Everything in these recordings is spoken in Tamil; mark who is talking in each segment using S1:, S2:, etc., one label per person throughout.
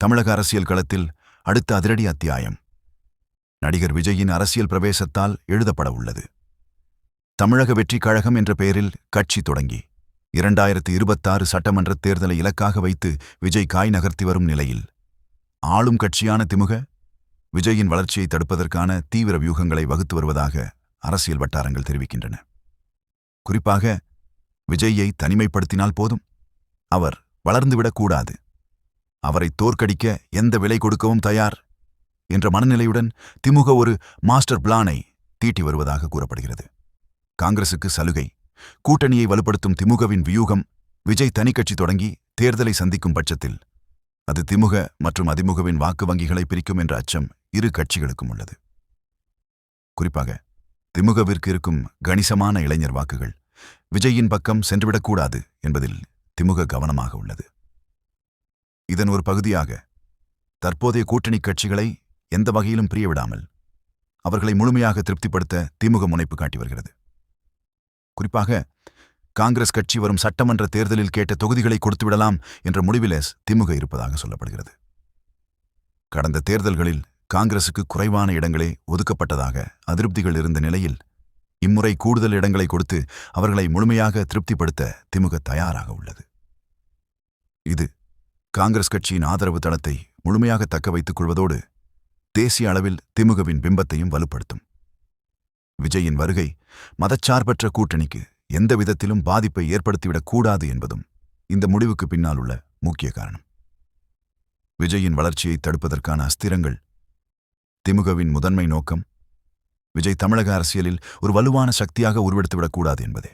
S1: தமிழக அரசியல் களத்தில் அடுத்த அதிரடி அத்தியாயம். நடிகர் விஜயின் அரசியல் பிரவேசத்தால் எழுதப்பட உள்ளது. தமிழக வெற்றிக் கழகம் என்ற பெயரில் கட்சி தொடங்கி இரண்டாயிரத்து இருபத்தாறு சட்டமன்ற தேர்தலை இலக்காக வைத்து விஜய் காய் நகர்த்தி வரும் நிலையில் ஆளும் கட்சியான திமுக விஜயின் வளர்ச்சியை தடுப்பதற்கான தீவிர வியூகங்களை வகுத்து வருவதாக அரசியல் வட்டாரங்கள் தெரிவிக்கின்றன. குறிப்பாக விஜய்யை தனிமைப்படுத்தினால் போதும் அவர் வளர்ந்துவிடக்கூடாது அவரை தோற்கடிக்க எந்த விலை கொடுக்கவும் தயார் என்ற மனநிலையுடன் திமுக ஒரு மாஸ்டர் பிளானை தீட்டி வருவதாக கூறப்படுகிறது. காங்கிரசுக்கு சலுகை கூட்டணியை வலுப்படுத்தும் திமுகவின் வியூகம் விஜய் தனிக்கட்சி தொடங்கி தேர்தலை சந்திக்கும் பட்சத்தில் அது திமுக மற்றும் அதிமுகவின் வாக்கு வங்கிகளை பிரிக்கும் என்ற அச்சம் இரு கட்சிகளுக்கும் உள்ளது. குறிப்பாக திமுகவிற்கு இருக்கும் கணிசமான இளைஞர் வாக்குகள் விஜயின் பக்கம் சென்றுவிடக்கூடாது என்பதில் திமுக கவனமாக உள்ளது. இதன் ஒரு பகுதியாக தற்போதைய கூட்டணி கட்சிகளை எந்த வகையிலும் பிரியவிடாமல் அவர்களை முழுமையாக திருப்திப்படுத்த திமுக முனைப்பு காட்டி வருகிறது. குறிப்பாக காங்கிரஸ் கட்சி வரும் சட்டமன்ற தேர்தலில் கேட்ட தொகுதிகளை கொடுத்துவிடலாம் என்ற முடிவிலே திமுக இருப்பதாக சொல்லப்படுகிறது. கடந்த தேர்தல்களில் காங்கிரசுக்கு குறைவான இடங்களே ஒதுக்கப்பட்டதாக அதிருப்திகள் இருந்த நிலையில் இம்முறை கூடுதல் இடங்களை கொடுத்து அவர்களை முழுமையாக திருப்திப்படுத்த திமுக தயாராக உள்ளது. இது காங்கிரஸ் கட்சியின் ஆதரவு தளத்தை முழுமையாக தக்க வைத்துக் கொள்வதோடு தேசிய அளவில் திமுகவின் பிம்பத்தையும் வலுப்படுத்தும். விஜயின் வருகை மதச்சார்பற்ற கூட்டணிக்கு எந்த விதத்திலும் பாதிப்பை ஏற்படுத்திவிடக் கூடாது என்பதும் இந்த முடிவுக்கு பின்னால் உள்ள முக்கிய காரணம். விஜயின் வளர்ச்சியை தடுப்பதற்கான அஸ்திரங்கள் திமுகவின் முதன்மை நோக்கம். விஜய் தமிழக அரசியலில் ஒரு வலுவான சக்தியாக உருவெடுத்துவிடக்கூடாது என்பதே.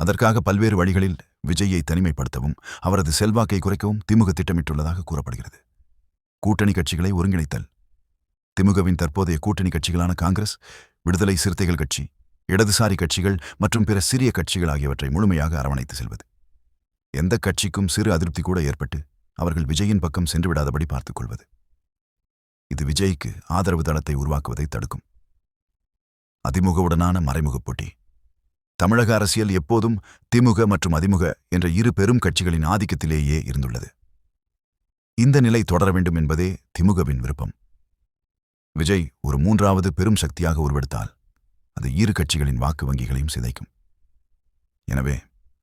S1: அதற்காக பல்வேறு வழிகளில் விஜயை தனிமைப்படுத்தவும் அவரது செல்வாக்கை குறைக்கவும் திமுக திட்டமிட்டுள்ளதாக கூறப்படுகிறது. கூட்டணி கட்சிகளை ஒருங்கிணைத்தல். திமுகவின் தற்போதைய கூட்டணி கட்சிகளான காங்கிரஸ் விடுதலை சிறுத்தைகள் கட்சி இடதுசாரி கட்சிகள் மற்றும் பிற சிறிய கட்சிகள் ஆகியவற்றை முழுமையாக அரவணைத்து செல்வது. எந்த கட்சிக்கும் சிறு அதிருப்தி கூட ஏற்பட்டு அவர்கள் விஜயின் பக்கம் சென்றுவிடாதபடி பார்த்துக் கொள்வது. இது விஜய்க்கு ஆதரவு தளத்தை உருவாக்குவதை தடுக்கும். அதிமுகவுடனான மறைமுகப் போட்டி. தமிழக அரசியல் எப்போதும் திமுக மற்றும் அதிமுக என்ற இரு பெரும் கட்சிகளின் ஆதிக்கத்திலேயே இருந்துள்ளது. இந்த நிலை தொடர வேண்டும் என்பதே திமுகவின் விருப்பம். விஜய் ஒரு மூன்றாவது பெரும் சக்தியாக உருவெடுத்தால் அது இரு கட்சிகளின் வாக்கு வங்கிகளையும் சிதைக்கும். எனவே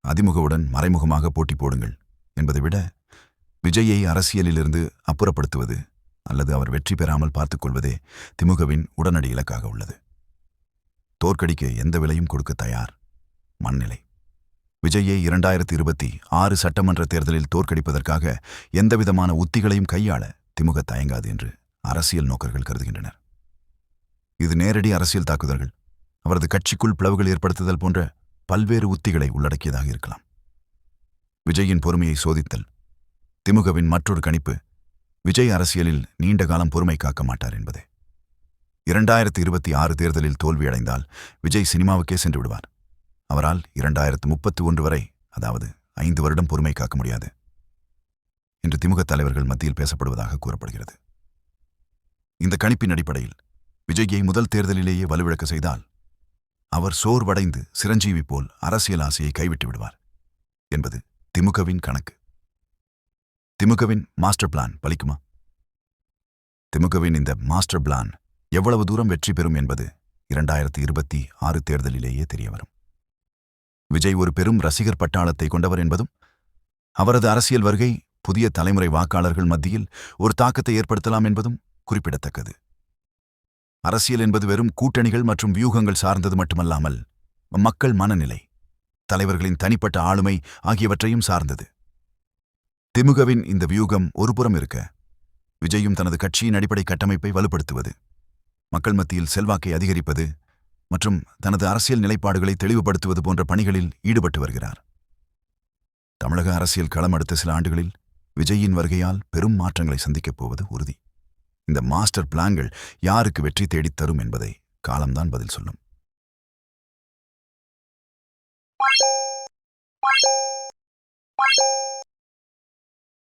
S1: அதிமுகவுடன் மறைமுகமாக போட்டி போடுங்கள் என்பதை விட விஜயை அரசியலிலிருந்து அப்புறப்படுத்துவது அல்லது அவர் வெற்றி பெறாமல் பார்த்துக் கொள்வதே திமுகவின் உடனடி இலக்காக உள்ளது. தோற்கடிக்க எந்த விலையும் கொடுக்க தயார். மண்ணிலை. விஜயை இரண்டாயிரத்தி இருபத்தி ஆறு சட்டமன்ற தேர்தலில் தோற்கடிப்பதற்காக எந்தவிதமான உத்திகளையும் கையாள திமுக தயங்காது என்று அரசியல் நோக்கர்கள் கருதுகின்றனர். இது நேரடி அரசியல் தாக்குதல்கள். அவரது கட்சிக்குள் பிளவுகள் ஏற்படுத்துதல் போன்ற பல்வேறு உத்திகளை உள்ளடக்கியதாக இருக்கலாம். விஜயின் பொறுமையை சோதித்தல். திமுகவின் மற்றொரு கணிப்பு விஜய் அரசியலில் நீண்ட காலம் பொறுமை காக்க மாட்டார் என்பதே. இரண்டாயிரத்தி இருபத்தி ஆறு தேர்தலில் தோல்வியடைந்தால் விஜய் சினிமாவுக்கே சென்று விடுவார். அவரால் இரண்டாயிரத்து முப்பத்தி ஒன்று வரை அதாவது ஐந்து வருடம் பொறுமை காக்க முடியாது என்று திமுக தலைவர்கள் மத்தியில் பேசப்படுவதாக கூறப்படுகிறது. இந்த கணிப்பின் அடிப்படையில் விஜய்யை முதல் தேர்தலிலேயே வலுவிழக்க செய்தால் அவர் சோர்வடைந்து சிரஞ்சீவி போல் அரசியல் ஆசையை கைவிட்டு விடுவார் என்பது திமுகவின் கணக்கு. திமுகவின் மாஸ்டர் பிளான் பலிக்குமா? திமுகவின் இந்த மாஸ்டர் பிளான் எவ்வளவு தூரம் வெற்றி பெறும் என்பது இரண்டாயிரத்தி இருபத்தி ஆறு தேர்தலிலேயே தெரியவரும். விஜய் ஒரு பெரும் ரசிகர் பட்டாளத்தை கொண்டவர் என்பதும் அவரது அரசியல் வருகை புதிய தலைமுறை வாக்காளர்கள் மத்தியில் ஒரு தாக்கத்தை ஏற்படுத்தலாம் என்பதும் குறிப்பிடத்தக்கது. அரசியல் என்பது வெறும் கூட்டணிகள் மற்றும் வியூகங்கள் சார்ந்தது மட்டுமல்லாமல் மக்கள் மனநிலை தலைவர்களின் தனிப்பட்ட ஆளுமை ஆகியவற்றையும் சார்ந்தது. திமுகவின் இந்த வியூகம் ஒருபுறம் இருக்க விஜயும் தனது கட்சியின் அடிப்படை கட்டமைப்பை வலுப்படுத்துவது மக்கள் மத்தியில் செல்வாக்கை அதிகரிப்பது மற்றும் தனது அரசியல் நிலைப்பாடுகளை தெளிவுபடுத்துவது போன்ற பணிகளில் ஈடுபட்டு வருகிறார். தமிழக அரசியல் களம் அடுத்த சில ஆண்டுகளில் விஜயின் வருகையால் பெரும் மாற்றங்களை சந்திக்கப் போவது உறுதி. இந்த மாஸ்டர் பிளான்கள் யாருக்கு வெற்றி தேடித் தரும் என்பதை காலம்தான் பதில் சொல்லும்.